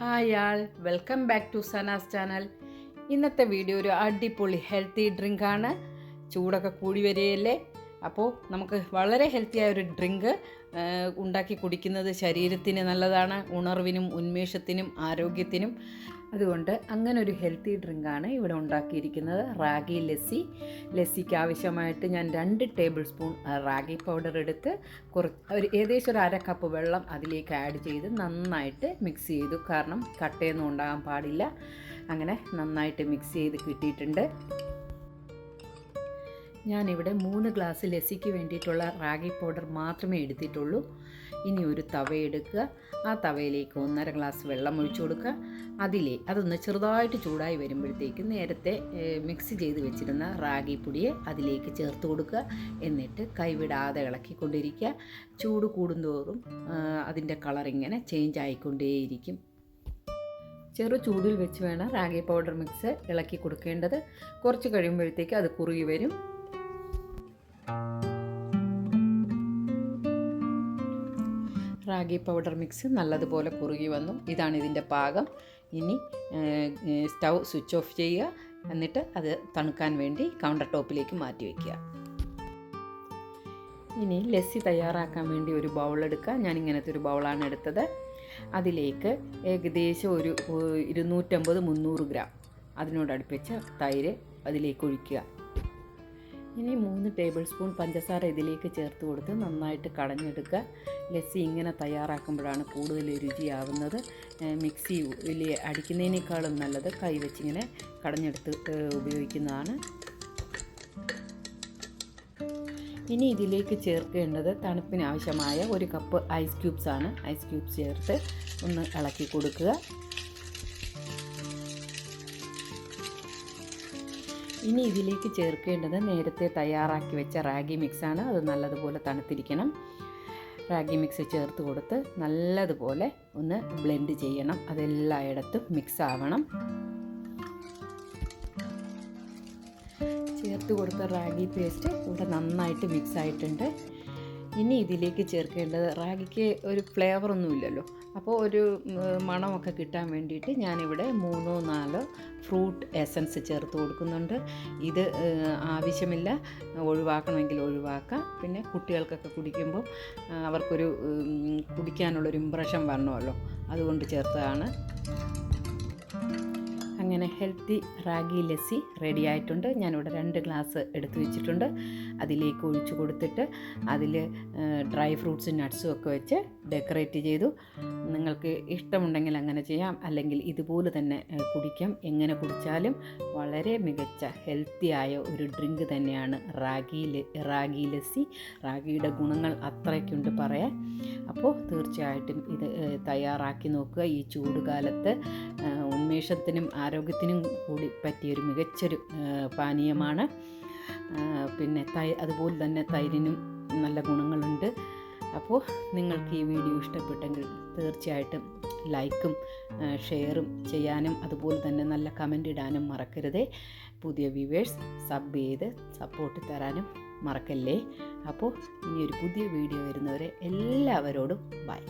Hi all welcome back to Sana's channel ഇന്നത്തെ video ഒരു അടിപൊളി ഹെൽത്തി ഡ്രിങ്ക് ആണ്. ചൂടൊക്കെ കൂടി വരികയല്ലേ? അപ്പോൾ നമുക്ക് വളരെ ഹെൽത്തിയായ ഒരു ഡ്രിങ്ക് ഉണ്ടാക്കി കുടിക്കുന്നത് ശരീരത്തിന് നല്ലതാണ് ഉണർവിനും ഉന്മേഷത്തിനും ആരോഗ്യത്തിനും. അതുകൊണ്ട് അങ്ങനെ ഒരു ഹെൽത്തി ഡ്രിങ്കാണ് ഇവിടെ ഉണ്ടാക്കിയിരിക്കുന്നത്. റാഗി ലസ്സി. ലസ്സിക്ക് ആവശ്യമായിട്ട് ഞാൻ രണ്ട് ടേബിൾ സ്പൂൺ റാഗി പൗഡർ എടുത്ത് കുറ ഒരു ഏകദേശം ഒരു അര കപ്പ് വെള്ളം അതിലേക്ക് ആഡ് ചെയ്ത് നന്നായിട്ട് മിക്സ് ചെയ്തു. കാരണം കട്ടയൊന്നും ഉണ്ടാകാൻ പാടില്ല. അങ്ങനെ നന്നായിട്ട് മിക്സ് ചെയ്ത് കിട്ടിയിട്ടുണ്ട്. ഞാനിവിടെ മൂന്ന് ഗ്ലാസ് ലസ്സിക്ക് വേണ്ടിയിട്ടുള്ള റാഗി പൗഡർ മാത്രമേ എടുത്തിട്ടുള്ളൂ. ഇനി ഒരു തവ എടുക്കുക. ആ തവയിലേക്ക് ഒന്നര ഗ്ലാസ് വെള്ളം ഒഴിച്ചു കൊടുക്കുക. അതിലെ അതൊന്ന് ചെറുതായിട്ട് ചൂടായി വരുമ്പോഴത്തേക്ക് നേരത്തെ മിക്സ് ചെയ്ത് വെച്ചിരുന്ന റാഗി പൊടിയെ അതിലേക്ക് ചേർത്ത് കൊടുക്കുക. എന്നിട്ട് കൈവിടാതെ ഇളക്കിക്കൊണ്ടിരിക്കുക. ചൂട് കൂടുന്തോറും അതിന്റെ കളർ ഇങ്ങനെ ചേഞ്ച് ആയിക്കൊണ്ടേയിരിക്കും. ചെറു ചൂടിൽ വെച്ച് വേണം റാഗി പൗഡർ മിക്സ് ഇളക്കി കൊടുക്കേണ്ടത്. കുറച്ച് കഴിയുമ്പോഴത്തേക്ക് അത് കുറുകി വരും. റാഗി പൗഡർ മിക്സ് നല്ലതുപോലെ കുറുകി വന്നു. ഇതാണ് ഇതിന്റെ പാകം. ഇനി സ്റ്റൗ സ്വിച്ച് ഓഫ് ചെയ്യുക. എന്നിട്ട് അത് തണുക്കാൻ വേണ്ടി കൗണ്ടർ ടോപ്പിലേക്ക് മാറ്റി വയ്ക്കുക ഇനി ലസ്സി തയ്യാറാക്കാൻ വേണ്ടി ഒരു ബൗൾ എടുക്കുക. ഞാൻ ഇങ്ങനത്തെ ഒരു ബൗളാണ് എടുത്തത്. അതിലേക്ക് ഏകദേശം ഒരു ഇരുന്നൂറ്റമ്പത് മുന്നൂറ് ഗ്രാം. അതിനോട് അടുപ്പിച്ച് തൈര് അതിലേക്ക് ഒഴിക്കുക. ഇനി മൂന്ന് ടേബിൾ സ്പൂൺ പഞ്ചസാര ഇതിലേക്ക് ചേർത്ത് കൊടുത്ത് നന്നായിട്ട് കടഞ്ഞെടുക്കുക ലസ്സി ഇങ്ങനെ തയ്യാറാക്കുമ്പോഴാണ് കൂടുതൽ രുചിയാവുന്നത്. മിക്സിയിൽ അടിക്കുന്നതിനേക്കാളും നല്ലത് കൈ വെച്ചിങ്ങനെ കടഞ്ഞെടുത്ത് ഉപയോഗിക്കുന്നതാണ്. ഇനി ഇതിലേക്ക് ചേർക്കേണ്ടത് തണുപ്പിന് ആവശ്യമായ ഒരു കപ്പ് ഐസ് ക്യൂബ്സ് ആണ് ഐസ് ക്യൂബ്സ് ചേർത്ത് ഒന്ന് ഇളക്കി കൊടുക്കുക. ഇനി ഇതിലേക്ക് ചേർക്കേണ്ടത് നേരത്തെ തയ്യാറാക്കി വെച്ച റാഗി മിക്സാണ്. അത് നല്ലതുപോലെ തണുത്തിരിക്കണം. റാഗി മിക്സ് ചേർത്ത് കൊടുത്ത് നല്ലതുപോലെ ഒന്ന് ബ്ലെൻഡ് ചെയ്യണം. അതെല്ലായിടത്തും മിക്സ് ആവണം. ചേർത്ത് കൊടുത്ത റാഗി പേസ്റ്റ് ഇവിടെ നന്നായിട്ട് മിക്സ് ആയിട്ടുണ്ട്. ഇനി ഇതിലേക്ക് ചേർക്കേണ്ടത് റാഗിക്ക് ഒരു ഫ്ലേവറൊന്നുമില്ലല്ലോ അപ്പോൾ ഒരു മണമൊക്കെ കിട്ടാൻ വേണ്ടിയിട്ട് ഞാനിവിടെ മൂന്നോ നാലോ ഫ്രൂട്ട് എസൻസ് ചേർത്ത് കൊടുക്കുന്നുണ്ട്. ഇത് ആവശ്യമില്ല. ഒഴിവാക്കണമെങ്കിൽ ഒഴിവാക്കാം. പിന്നെ കുട്ടികൾക്കൊക്കെ കുടിക്കുമ്പോൾ അവർക്കൊരു കുടിക്കാനുള്ളൊരു ഇമ്പ്രഷൻ വരണമല്ലോ. അതുകൊണ്ട് ചേർത്തതാണ്. അങ്ങനെ ഹെൽത്തി റാഗി ലസ്സി റെഡി ആയിട്ടുണ്ട്. ഞാനിവിടെ രണ്ട് ഗ്ലാസ് എടുത്തു വെച്ചിട്ടുണ്ട്. അതിലേക്ക് ഒഴിച്ചു കൊടുത്തിട്ട് അതിൽ ഡ്രൈ ഫ്രൂട്ട്സും നട്ട്സും ഒക്കെ വെച്ച് ഡെക്കറേറ്റ് ചെയ്തു. നിങ്ങൾക്ക് ഇഷ്ടമുണ്ടെങ്കിൽ അങ്ങനെ ചെയ്യാം. അല്ലെങ്കിൽ ഇതുപോലെ തന്നെ കുടിക്കാം. എങ്ങനെ കുടിച്ചാലും വളരെ മികച്ച ഹെൽത്തിയായ ഒരു ഡ്രിങ്ക് തന്നെയാണ് റാഗി റാഗി ലസ്സി. റാഗിയുടെ ഗുണങ്ങൾ അത്രയ്ക്കുണ്ട് പറയാൻ. അപ്പോൾ തീർച്ചയായിട്ടും ഇത് തയ്യാറാക്കി നോക്കുക. ഈ ചൂടുകാലത്ത് ഉന്മേഷത്തിനും ആരോഗ്യത്തിനും കൂടി പറ്റിയൊരു മികച്ചൊരു പാനീയമാണ്. പിന്നെ തൈ അതുപോലെ തന്നെ തൈരിനും നല്ല ഗുണങ്ങളുണ്ട്. അപ്പോൾ നിങ്ങൾക്ക് ഈ വീഡിയോ ഇഷ്ടപ്പെട്ടെങ്കിൽ തീർച്ചയായിട്ടും ലൈക്കും ഷെയറും ചെയ്യാനും അതുപോലെ തന്നെ നല്ല കമന്റ് ഇടാനും മറക്കരുതേ. പുതിയ വ്യൂവേഴ്സ് സബ് ചെയ്ത് സപ്പോർട്ട് തരാനും മറക്കല്ലേ? അപ്പോൾ ഇനിയൊരു പുതിയ വീഡിയോ വരുന്നവരെ എല്ലാവരോടും ബൈ.